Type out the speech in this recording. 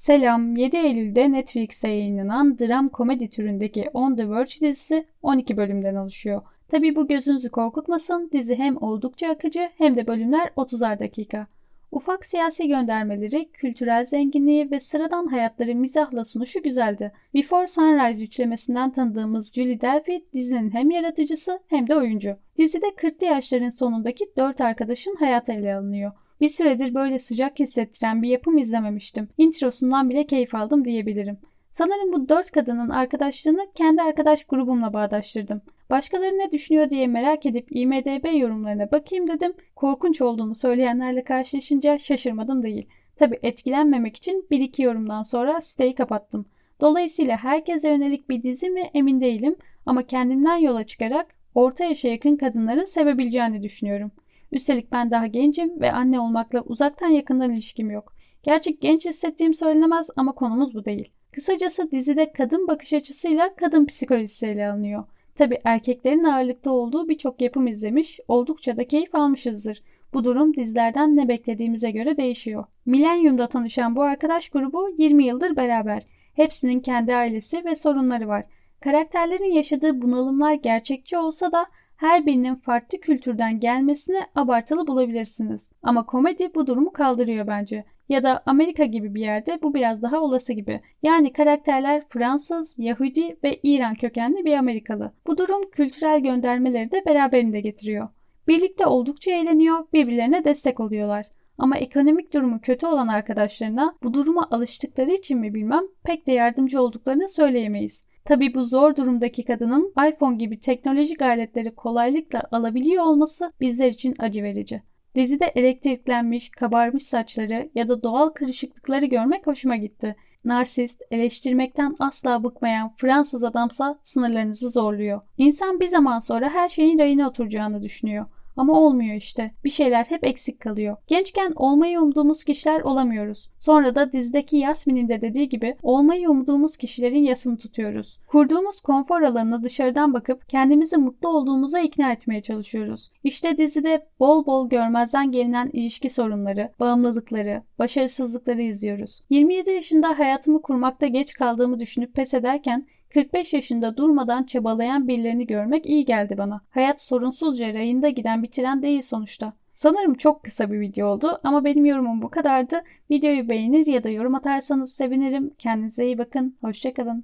Selam, 7 Eylül'de Netflix'e yayınlanan dram komedi türündeki On the Verge dizisi 12 bölümden oluşuyor. Tabi bu gözünüzü korkutmasın, dizi hem oldukça akıcı hem de bölümler 30'ar dakika. Ufak siyasi göndermeleri, kültürel zenginliği ve sıradan hayatları mizahla sunuşu güzeldi. Before Sunrise üçlemesinden tanıdığımız Julie Delpy dizinin hem yaratıcısı hem de oyuncu. Dizide 40'lı yaşların sonundaki 4 arkadaşın hayatı ele alınıyor. Bir süredir böyle sıcak hissettiren bir yapım izlememiştim. Introsundan bile keyif aldım diyebilirim. Sanırım bu dört kadının arkadaşlığını kendi arkadaş grubumla bağdaştırdım. Başkaları ne düşünüyor diye merak edip IMDB yorumlarına bakayım dedim. Korkunç olduğunu söyleyenlerle karşılaşınca şaşırmadım değil. Tabi etkilenmemek için bir iki yorumdan sonra siteyi kapattım. Dolayısıyla herkese yönelik bir dizi mi emin değilim ama kendimden yola çıkarak orta yaşa yakın kadınların sevebileceğini düşünüyorum. Üstelik ben daha gencim ve anne olmakla uzaktan yakından ilişkim yok. Gerçek genç hissettiğim söylenemez ama konumuz bu değil. Kısacası dizide kadın bakış açısıyla kadın psikolojisi ele alınıyor. Tabi erkeklerin ağırlıkta olduğu birçok yapım izlemiş, oldukça da keyif almışızdır. Bu durum dizilerden ne beklediğimize göre değişiyor. Milenyum'da tanışan bu arkadaş grubu 20 yıldır beraber. Hepsinin kendi ailesi ve sorunları var. Karakterlerin yaşadığı bunalımlar gerçekçi olsa da her birinin farklı kültürden gelmesini abartılı bulabilirsiniz. Ama komedi bu durumu kaldırıyor bence. Ya da Amerika gibi bir yerde bu biraz daha olası gibi. Yani karakterler Fransız, Yahudi ve İran kökenli bir Amerikalı. Bu durum kültürel göndermeleri de beraberinde getiriyor. Birlikte oldukça eğleniyor, birbirlerine destek oluyorlar. Ama ekonomik durumu kötü olan arkadaşlarına bu duruma alıştıkları için mi bilmem pek de yardımcı olduklarını söyleyemeyiz. Tabi bu zor durumdaki kadının iPhone gibi teknolojik aletleri kolaylıkla alabiliyor olması bizler için acı verici. Dizide elektriklenmiş, kabarmış saçları ya da doğal kırışıklıkları görmek hoşuma gitti. Narsist, eleştirmekten asla bıkmayan Fransız adamsa sınırlarınızı zorluyor. İnsan bir zaman sonra her şeyin rayına oturacağını düşünüyor. Ama olmuyor işte. Bir şeyler hep eksik kalıyor. Gençken olmayı umduğumuz kişiler olamıyoruz. Sonra da dizideki Yasmin'in de dediği gibi olmayı umduğumuz kişilerin yasını tutuyoruz. Kurduğumuz konfor alanına dışarıdan bakıp kendimizi mutlu olduğumuza ikna etmeye çalışıyoruz. İşte dizide bol bol görmezden gelinen ilişki sorunları, bağımlılıkları, başarısızlıkları izliyoruz. 27 yaşında hayatımı kurmakta geç kaldığımı düşünüp pes ederken 45 yaşında durmadan çabalayan birilerini görmek iyi geldi bana. Hayat sorunsuzca rayında giden bir tren değil sonuçta. Sanırım çok kısa bir video oldu ama benim yorumum bu kadardı. Videoyu beğenir ya da yorum atarsanız sevinirim. Kendinize iyi bakın. Hoşçakalın.